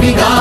We got.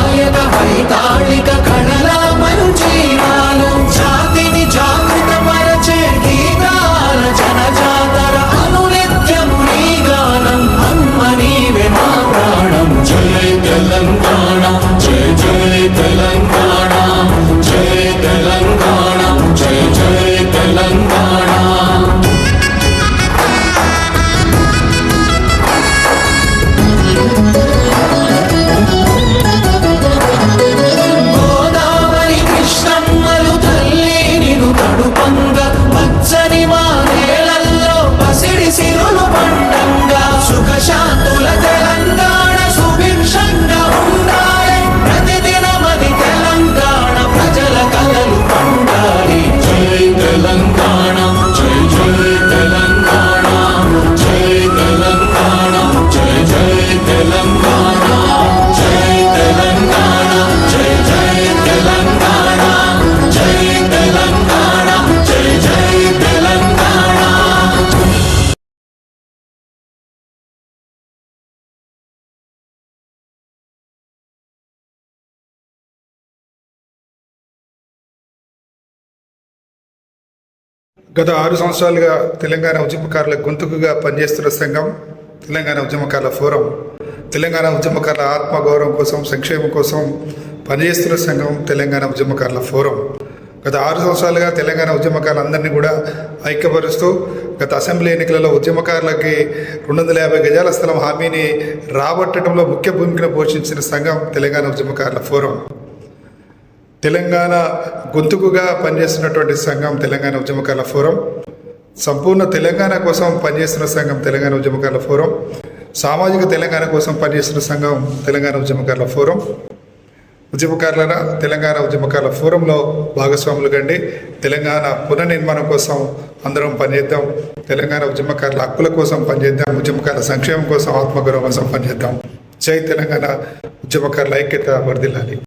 గత ఆరు సంవత్సరాలుగా తెలంగాణ ఉద్యమకారుల గొంతుకుగా పనిచేస్తున్న సంఘం తెలంగాణ ఉద్యమకారుల ఫోరం తెలంగాణ ఉద్యమకారుల ఆత్మగౌరవం కోసం సంక్షేమం కోసం పనిచేస్తున్న సంఘం తెలంగాణ ఉద్యమకారుల ఫోరం. గత ఆరు సంవత్సరాలుగా తెలంగాణ ఉద్యమకారులందరినీ కూడా ఐక్యపరుస్తూ గత అసెంబ్లీ ఎన్నికలలో ఉద్యమకారులకి రెండు వందల యాభై గజాల స్థలం హామీని రాబట్టడంలో ముఖ్య భూమికను పోషించిన సంఘం తెలంగాణ ఉద్యమకారుల ఫోరం. తెలంగాణ గొంతుకుగా పనిచేస్తున్నటువంటి సంఘం తెలంగాణ ఉద్యమకారుల ఫోరం. సంపూర్ణ తెలంగాణ కోసం పనిచేస్తున్న సంఘం తెలంగాణ ఉద్యమకారుల ఫోరం. సామాజిక తెలంగాణ కోసం పనిచేస్తున్న సంఘం తెలంగాణ ఉద్యమకారుల ఫోరం. ఉద్యమకారుల తెలంగాణ ఉద్యమకారుల ఫోరంలో భాగస్వాములు కండి తెలంగాణ పునర్నిర్మాణం కోసం అందరం పనిచేద్దాం తెలంగాణ ఉద్యమకారుల హక్కుల కోసం పనిచేద్దాం ఉద్యమకారుల సంక్షేమం కోసం ఆత్మగౌరవం కోసం పనిచేద్దాం. జై తెలంగాణ ఉద్యమకారుల ఐక్యత వర్ధిల్లాలి.